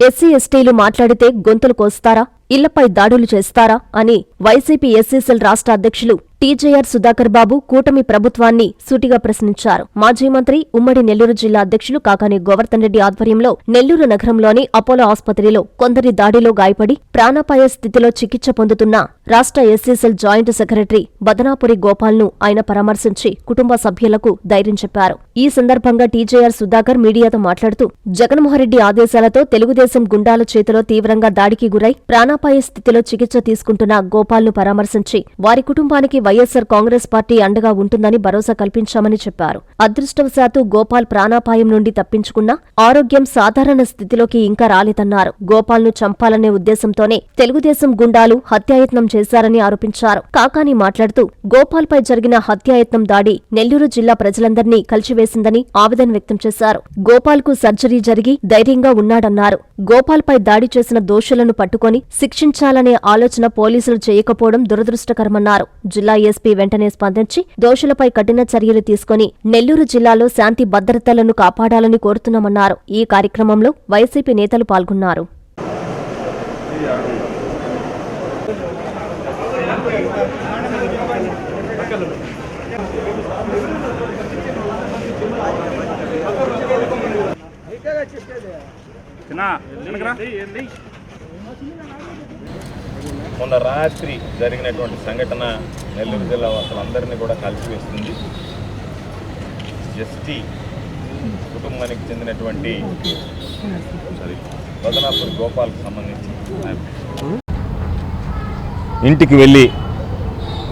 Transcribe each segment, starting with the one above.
SC ఎస్టీలు మాట్లాడితే గొంతులు కోస్తారా? ఇళ్ళపై దాడులు చేస్తారా? అని వైసీపీ ఎస్సీసెల్ రాష్ట్ర అధ్యక్షులు టీజేఆర్ సుధాకర్ బాబు కూటమి ప్రభుత్వాన్ని సూటిగా ప్రశ్నించారు. మాజీ మంత్రి ఉమ్మడి నెల్లూరు జిల్లా అధ్యక్షులు కాకాని గోవర్ధన్ రెడ్డి ఆధ్వర్యంలో నెల్లూరు నగరంలోని అపోలో ఆసుపత్రిలో కొందరి దాడిలో గాయపడి ప్రాణాపాయ స్థితిలో చికిత్స పొందుతున్న రాష్ట్ర SC cell joint secretary Badanapuri గోపాల్ను ఆయన పరామర్శించి కుటుంబ సభ్యులకు ధైర్యం చెప్పారు. ఈ సందర్భంగా టీజేఆర్ సుధాకర్ మీడియాతో మాట్లాడుతూ జగన్మోహన్రెడ్డి ఆదేశాలతో తెలుగుదేశం గుండాల చేతిలో తీవ్రంగా దాడికి గురై ప్రాణాపాయ స్థితిలో చికిత్స తీసుకుంటున్న గోపాల్ను పరామర్శించి వారి కుటుంబానికి వైఎస్సార్ కాంగ్రెస్ పార్టీ అండగా ఉంటుందని భరోసా కల్పించామని చెప్పారు. అదృష్టవశాత్తు గోపాల్ ప్రాణాపాయం నుండి తప్పించుకున్నా ఆరోగ్యం సాధారణ స్థితిలోకి ఇంకా రాలేదన్నారు. గోపాల్ను చంపాలనే ఉద్దేశంతోనే తెలుగుదేశం గుండాలు హత్యాయత్నం చేశారని ఆరోపించారు. కాకాని మాట్లాడుతూ గోపాల్పై జరిగిన హత్యాయత్నం దాడి నెల్లూరు జిల్లా ప్రజలందరినీ కలిచివేసిందని ఆవేదన వ్యక్తం చేశారు. గోపాల్కు సర్జరీ జరిగి ధైర్యంగా ఉన్నాడన్నారు. గోపాల్పై దాడి చేసిన దోషులను పట్టుకొని శిక్షించాలనే ఆలోచన పోలీసులు చేయకపోవడం దురదృష్టకరమన్నారు. జిల్లా ఎస్పీ వెంటనే స్పందించి దోషులపై కఠిన చర్యలు తీసుకొని నెల్లూరు జిల్లాలో శాంతి భద్రతలను కాపాడాలని కోరుతున్నామన్నారు. ఈ కార్యక్రమంలో వైసీపీ నేతలు పాల్గొన్నారు. చిన్న మొన్న రాత్రి జరిగినటువంటి సంఘటన నెల్లూరు జిల్లా వాసులందరినీ కూడా కలిసివేస్తుంది. ఎస్టీ కుటుంబానికి చెందినటువంటి బదనాపూర్ గోపాల్కి సంబంధించి ఇంటికి వెళ్ళి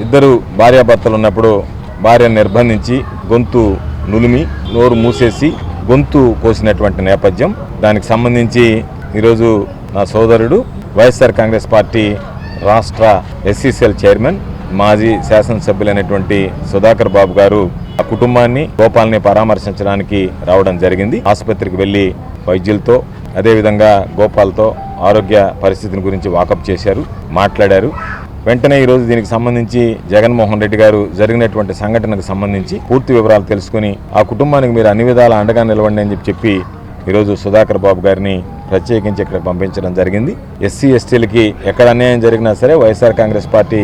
ఇద్దరు భార్యాభర్తలు ఉన్నప్పుడు భార్యను నిర్బంధించి గొంతు నులిమి నోరు మూసేసి గొంతు కోసినటువంటి నేపథ్యం. దానికి సంబంధించి ఈరోజు నా సోదరుడు వైఎస్ఆర్ కాంగ్రెస్ పార్టీ రాష్ట్ర ఎస్సీసీఎల్ చైర్మన్ మాజీ శాసనసభ్యులైనటువంటి సుధాకర్ బాబు గారు ఆ కుటుంబాన్ని గోపాల్ని పరామర్శించడానికి రావడం జరిగింది. ఆసుపత్రికి వెళ్ళి వైద్యులతో అదేవిధంగా గోపాల్తో ఆరోగ్య పరిస్థితిని గురించి వాకప్ చేశారు మాట్లాడారు. వెంటనే ఈరోజు దీనికి సంబంధించి జగన్మోహన్ రెడ్డి గారు జరిగినటువంటి సంఘటనకు సంబంధించి పూర్తి వివరాలు తెలుసుకుని ఆ కుటుంబానికి మీరు అన్ని విధాల అండగా నిలవండి అని చెప్పి చెప్పి ఈరోజు సుధాకర్ బాబు గారిని ప్రత్యేకించి ఇక్కడ పంపించడం జరిగింది. ఎస్సీ ఎస్టీలకి ఎక్కడ అన్యాయం జరిగినా సరే వైఎస్ఆర్ కాంగ్రెస్ పార్టీ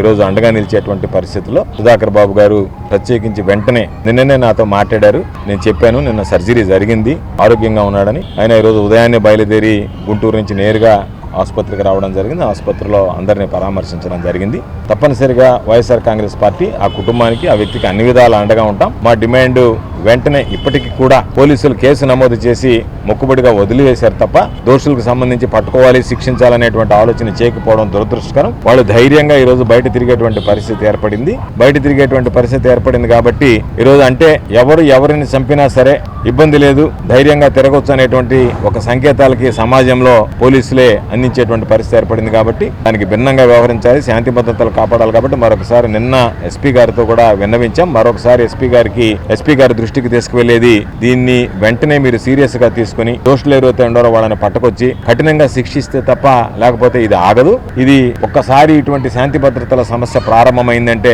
ఈరోజు అండగా నిలిచేటువంటి పరిస్థితుల్లో సుధాకర్ బాబు గారు ప్రత్యేకించి వెంటనే నిన్ననే నాతో మాట్లాడారు. నేను చెప్పాను నిన్న సర్జరీ జరిగింది ఆరోగ్యంగా ఉన్నాడని. ఆయన ఈరోజు ఉదయాన్నే బయలుదేరి గుంటూరు నుంచి నేరుగా ఆసుపత్రికి రావడం జరిగింది. ఆసుపత్రిలో అందరినీ పరామర్శించడం జరిగింది. తప్పనిసరిగా వైఎస్ఆర్ కాంగ్రెస్ పార్టీ ఆ కుటుంబానికి ఆ వ్యక్తికి అన్ని విధాలు అండగా ఉంటాం. మా డిమాండ్ వెంటనే ఇప్పటికీ కూడా పోలీసులు కేసు నమోదు చేసి మొక్కుబడిగా వదిలివేశారు తప్ప దోషులకు సంబంధించి పట్టుకోవాలి శిక్షించాలనేటువంటి ఆలోచన చేయకపోవడం దురదృష్టకరం. వాళ్ళు ధైర్యంగా ఈ రోజు బయట తిరిగేటువంటి పరిస్థితి ఏర్పడింది. బయట తిరిగేటువంటి పరిస్థితి ఏర్పడింది కాబట్టి ఈ రోజు అంటే ఎవరు ఎవరిని చంపినా సరే ఇబ్బంది లేదు ధైర్యంగా తిరగొచ్చు అనేటువంటి ఒక సంకేతాలకి సమాజంలో పోలీసులే అందించేటువంటి పరిస్థితి ఏర్పడింది కాబట్టి దానికి భిన్నంగా వ్యవహరించాలి శాంతి భద్రతలు కాపాడాలి కాబట్టి మరొకసారి నిన్న ఎస్పీ గారితో కూడా విన్నవించాం. మరొకసారి ఎస్పీ గారికి ఎస్పీ గారి దృష్టి దృష్టికి తీసుకువెళ్ళేది దీన్ని వెంటనే మీరు సీరియస్గా తీసుకుని దోషులు ఎవరైతే ఉండారో వాళ్ళని పట్టుకొచ్చి కఠినంగా శిక్షిస్తే తప్ప లేకపోతే ఇది ఆగదు. ఇది ఒక్కసారి ఇటువంటి శాంతి భద్రతల సమస్య ప్రారంభమైందంటే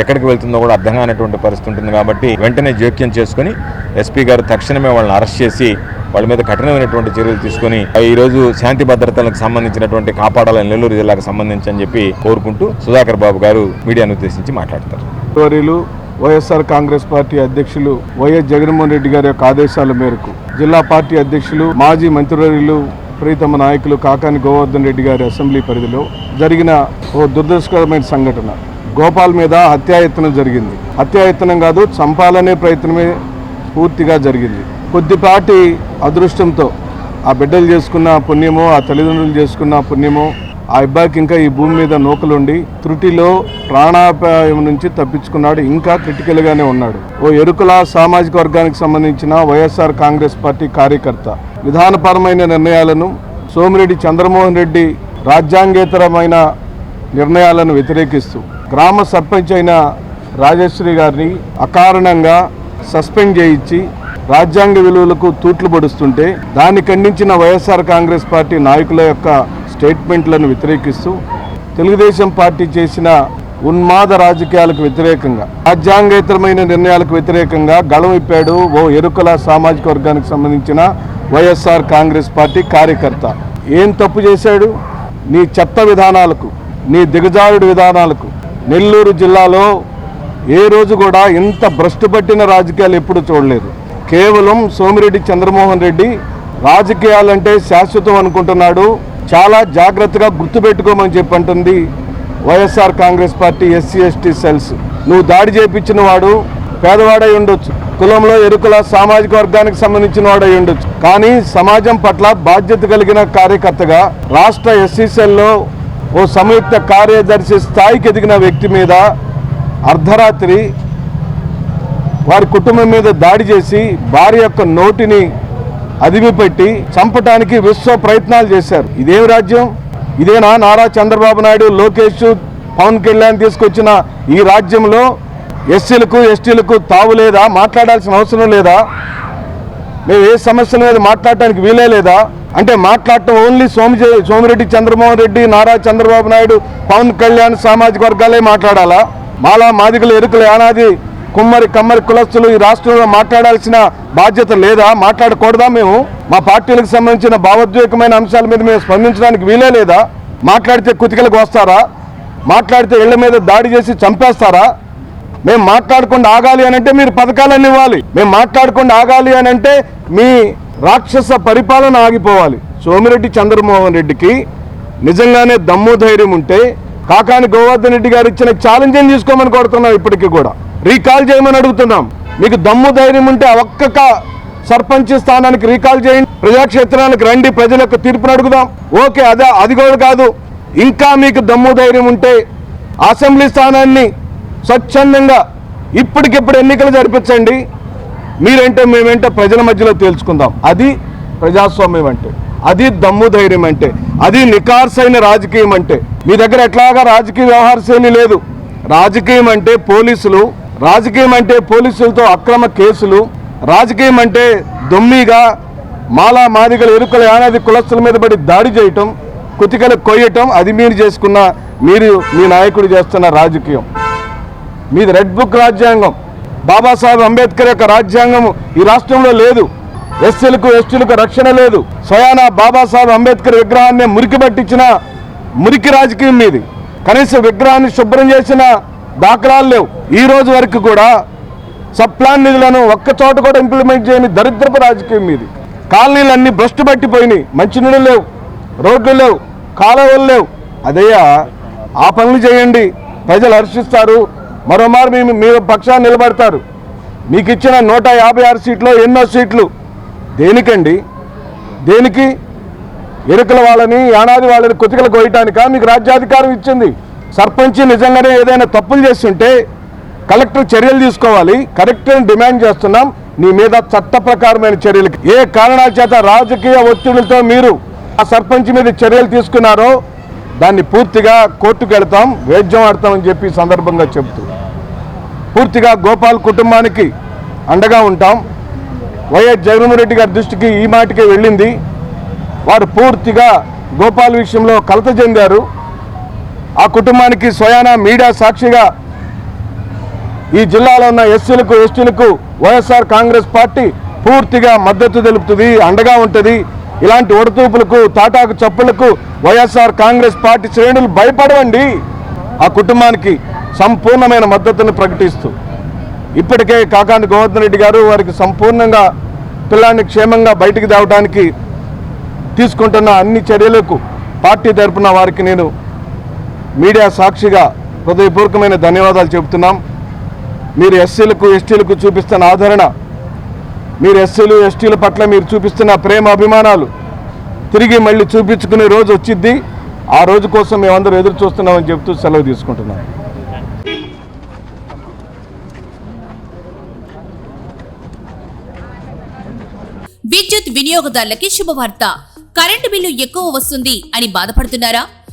ఎక్కడికి వెళ్తుందో కూడా అర్థం కానటువంటి పరిస్థితి ఉంటుంది కాబట్టి వెంటనే జోక్యం చేసుకుని ఎస్పీ గారు తక్షణమే వాళ్ళని అరెస్ట్ చేసి వాళ్ళ మీద కఠినమైనటువంటి చర్యలు తీసుకొని ఈ రోజు శాంతి భద్రతలకు సంబంధించినటువంటి కాపాడాలని నెల్లూరు జిల్లాకు సంబంధించి అని చెప్పి కోరుకుంటూ సుధాకర్ బాబు గారు మీడియాను ఉద్దేశించి మాట్లాడతారు. వర్యులు వైఎస్ఆర్ కాంగ్రెస్ పార్టీ అధ్యక్షులు వైఎస్ జగన్మోహన్ రెడ్డి గారి యొక్క ఆదేశాల మేరకు జిల్లా పార్టీ అధ్యక్షులు మాజీ మంత్రివర్యులు ప్రీతమ నాయకులు కాకాని గోవర్ధన్ రెడ్డి గారి అసెంబ్లీ పరిధిలో జరిగిన ఓ దురదృష్టకరమైన సంఘటన. గోపాల్ మీద హత్యాయత్నం జరిగింది. హత్యాయత్నం కాదు చంపాలనే ప్రయత్నమే పూర్తిగా జరిగింది. కొద్దిపాటి అదృష్టంతో ఆ బిడ్డలు చేసుకున్న పుణ్యమో ఆ తల్లిదండ్రులు చేసుకున్న పుణ్యమో ఆ అబ్బాయికి ఇంకా ఈ భూమి మీద నూకలుండి త్రుటిలో ప్రాణాపాయం నుంచి తప్పించుకున్నాడు ఇంకా క్రిటికల్గానే ఉన్నాడు. ఓ ఎరుకుల సామాజిక వర్గానికి సంబంధించిన వైఎస్ఆర్ కాంగ్రెస్ పార్టీ కార్యకర్త. విధానపరమైన నిర్ణయాలను సోమిరెడ్డి చంద్రమోహన్ రెడ్డి రాజ్యాంగేతరమైన నిర్ణయాలను వ్యతిరేకిస్తూ గ్రామ సర్పంచ్ అయిన రాజశ్రీ గారిని అకారణంగా సస్పెండ్ చేయించి రాజ్యాంగ విలువలకు తూట్లు పడుస్తుంటే దాన్ని ఖండించిన వైఎస్ఆర్ కాంగ్రెస్ పార్టీ నాయకుల యొక్క స్టేట్మెంట్లను వ్యతిరేకిస్తూ తెలుగుదేశం పార్టీ చేసిన ఉన్మాద రాజకీయాలకు వ్యతిరేకంగా రాజ్యాంగేతరమైన నిర్ణయాలకు వ్యతిరేకంగా గళం ఇప్పాడు ఓ ఎరుకల సామాజిక వర్గానికి సంబంధించిన వైఎస్ఆర్ కాంగ్రెస్ పార్టీ కార్యకర్త. ఏం తప్పు చేశాడు? నీ చెత్త విధానాలకు నీ దిగజారుడు విధానాలకు నెల్లూరు జిల్లాలో ఏ రోజు కూడా ఇంత భ్రష్టు పట్టిన రాజకీయాలు ఎప్పుడు చూడలేదు. కేవలం సోమిరెడ్డి చంద్రమోహన్ రెడ్డి రాజకీయాలంటే శాశ్వతం అనుకుంటున్నాడు. చాలా జాగ్రత్తగా గుర్తుపెట్టుకోమని చెప్పి అంటుంది YSR Congress party SC ST cells. నువ్వు దాడి చేపించిన వాడు పేదవాడై ఉండొచ్చు. కులంలో ఎరుకల సామాజిక వర్గానికి సంబంధించిన వాడై ఉండొచ్చు. కానీ సమాజం పట్ల బాధ్యత కలిగిన కార్యకర్తగా రాష్ట్ర ఎస్సీ సెల్లో ఓ సంయుక్త కార్యదర్శి స్థాయికి ఎదిగిన వ్యక్తి మీద అర్ధరాత్రి వారి కుటుంబం మీద దాడి చేసి భార్య యొక్క నోటిని అదిమిపెట్టి చంపటానికి విశ్వ ప్రయత్నాలు చేశారు. ఇదేం రాజ్యం? ఇదేనా నారా చంద్రబాబు నాయుడు లోకేష్ పవన్ కళ్యాణ్ తీసుకొచ్చిన ఈ రాజ్యంలో ఎస్సీలకు ఎస్టీలకు తావు లేదా? మాట్లాడాల్సిన అవసరం లేదా? మేము ఏ సమస్యల మీద మాట్లాడటానికి వీలే లేదా? అంటే మాట్లాడటం ఓన్లీ సోమి సోమిరెడ్డి చంద్రమోహన్ రెడ్డి నారా చంద్రబాబు నాయుడు పవన్ కళ్యాణ్ సామాజిక వర్గాలే మాట్లాడాలా? మాలా మాదిగలు ఎరుకలు యానాది కుమ్మరి కమ్మరి కులస్తులు ఈ రాష్ట్రంలో మాట్లాడాల్సిన బాధ్యత లేదా? మాట్లాడకూడదా మేము? మా పార్టీలకు సంబంధించిన భావోద్వేగమైన అంశాల మీద మేము స్పందించడానికి వీలే లేదా? మాట్లాడితే కుతికలకు వస్తారా? మాట్లాడితే ఇళ్ళ మీద దాడి చేసి చంపేస్తారా? మేము మాట్లాడకుండా ఆగాలి అని అంటే మీరు పథకాలన్నీ ఇవ్వాలి. మేము మాట్లాడకుండా ఆగాలి అని అంటే మీ రాక్షస పరిపాలన ఆగిపోవాలి. సోమిరెడ్డి చంద్రమోహన్ రెడ్డికి నిజంగానే దమ్ము ధైర్యం ఉంటే కాకాని గోవర్ధన్ రెడ్డి గారు ఇచ్చిన ఛాలెంజ్ని తీసుకోమని కోరుతున్నాం ఇప్పటికీ కూడా. రీకాల్ చేయమని అడుగుతున్నాం. మీకు దమ్ము ధైర్యం ఉంటే ఒక్క సర్పంచ్ స్థానానికి రీకాల్ చేయండి. ప్రజాక్షేత్రానికి రండి ప్రజల యొక్క తీర్పును అడుగుదాం. ఓకే అదే అది కూడా కాదు. ఇంకా మీకు దమ్ము ధైర్యం ఉంటే అసెంబ్లీ స్థానాన్ని స్వచ్ఛందంగా ఇప్పటికిప్పుడు ఎన్నికలు జరిపించండి. మీరేంటో మేమేంటో ప్రజల మధ్యలో తేల్చుకుందాం. అది ప్రజాస్వామ్యం అంటే అది దమ్ము ధైర్యం అంటే అది నికార్సైన రాజకీయం అంటే. మీ దగ్గర ఎట్లాగా రాజకీయ వ్యవహార శైలి లేదు. రాజకీయం అంటే పోలీసులు రాజకీయం అంటే పోలీసులతో అక్రమ కేసులు రాజకీయం అంటే దొమ్మిగా మాలా మాదిగల ఎరుకల యానాది కులస్తుల మీద పడి దాడి చేయటం కుతికలు కొయ్యటం అది మీరు చేసుకున్న మీరు మీ నాయకుడు చేస్తున్న రాజకీయం. మీది రెడ్ బుక్ రాజ్యాంగం. బాబాసాహెబ్ అంబేద్కర్ యొక్క రాజ్యాంగం ఈ రాష్ట్రంలో లేదు. ఎస్సీలకు ఎస్టీలకు రక్షణ లేదు. సయానా బాబాసాహెబ్ అంబేద్కర్ విగ్రహాన్ని మురికి పట్టించిన మురికి రాజకీయం మీది. కనీసం విగ్రహాన్ని శుభ్రం చేసిన దాఖలాలు లేవు. ఈ రోజు వరకు కూడా సప్లాన్ నిధులను ఒక్క చోట కూడా ఇంప్లిమెంట్ చేయని దరిద్రపు రాజకీయం మీది కాలనీలన్నీ భ్రష్టు పట్టిపోయినాయి. మంచినీళ్ళు లేవు. రోడ్లు లేవు. కాలువలు లేవు. అదయ్యా ఆ పనులు చేయండి. ప్రజలు హర్షిస్తారు. మరోమారు మేము మీ పక్షాన్ని నిలబడతారు. మీకు ఇచ్చిన నూట యాభై ఆరు సీట్లు ఎన్నో సీట్లు. దేనికండి? దేనికి? ఎరుకల వాళ్ళని యానాది వాళ్ళని కొతికలు కోయటానిక మీకు రాజ్యాధికారం ఇచ్చింది. సర్పంచ్ నిజంగానే ఏదైనా తప్పులు చేస్తుంటే కలెక్టర్ చర్యలు తీసుకోవాలి. కలెక్టర్ని డిమాండ్ చేస్తున్నాం. నీ మీద చట్ట ప్రకారమైన చర్యలకి ఏ కారణాల చేత రాజకీయ ఒత్తిడితో మీరు ఆ సర్పంచ్ మీద చర్యలు తీసుకున్నారో దాన్ని పూర్తిగా కోర్టుకు వెళతాం వేద్యం ఆడతామని చెప్పి సందర్భంగా చెబుతూ. పూర్తిగా గోపాల్ కుటుంబానికి అండగా ఉంటాం. వైఎస్ జగన్మోహన్ రెడ్డి గారి దృష్టికి ఈ మాటకే వెళ్ళింది. వారు పూర్తిగా గోపాల్ విషయంలో కలత చెందారు. ఆ కుటుంబానికి స్వయాన మీడియా సాక్షిగా ఈ జిల్లాలో ఉన్న ఎస్సీలకు ఎస్టీలకు వైఎస్ఆర్ కాంగ్రెస్ పార్టీ పూర్తిగా మద్దతు తెలుపుతుంది అండగా ఉంటుంది. ఇలాంటి ఒడతూపులకు తాటాకు చప్పులకు వైఎస్ఆర్ కాంగ్రెస్ పార్టీ శ్రేణులు భయపడవండి. ఆ కుటుంబానికి సంపూర్ణమైన మద్దతును ప్రకటిస్తూ. ఇప్పటికే కాకాండి గోవర్ధన్ రెడ్డి గారు వారికి సంపూర్ణంగా పిల్లాన్ని క్షేమంగా బయటికి తేవడానికి తీసుకుంటున్న అన్ని చర్యలకు పార్టీ తరపున వారికి నేను మీడియా సాక్షిగా హృదయపూర్వకమైన ధన్యవాదాలు చెబుతున్నాం. మీరు ఎస్సీలకు ఎస్టీలకు చూపిస్తున్న ఆదరణ మీరు ఎస్సీలు ఎస్టీల పట్ల మీరు చూపిస్తున్న ప్రేమ అభిమానాలు తిరిగి మళ్ళీ చూపించుకునే రోజు వచ్చిద్ది. ఆ రోజు కోసం మేమందరూ ఎదురు చూస్తున్నామని చెబుతూ సెలవు తీసుకుంటున్నాం. విద్యుత్ వినియోగదారులకి శుభవార్త. కరెంటు బిల్లు ఎక్కువ వస్తుంది అని బాధపడుతున్నారా?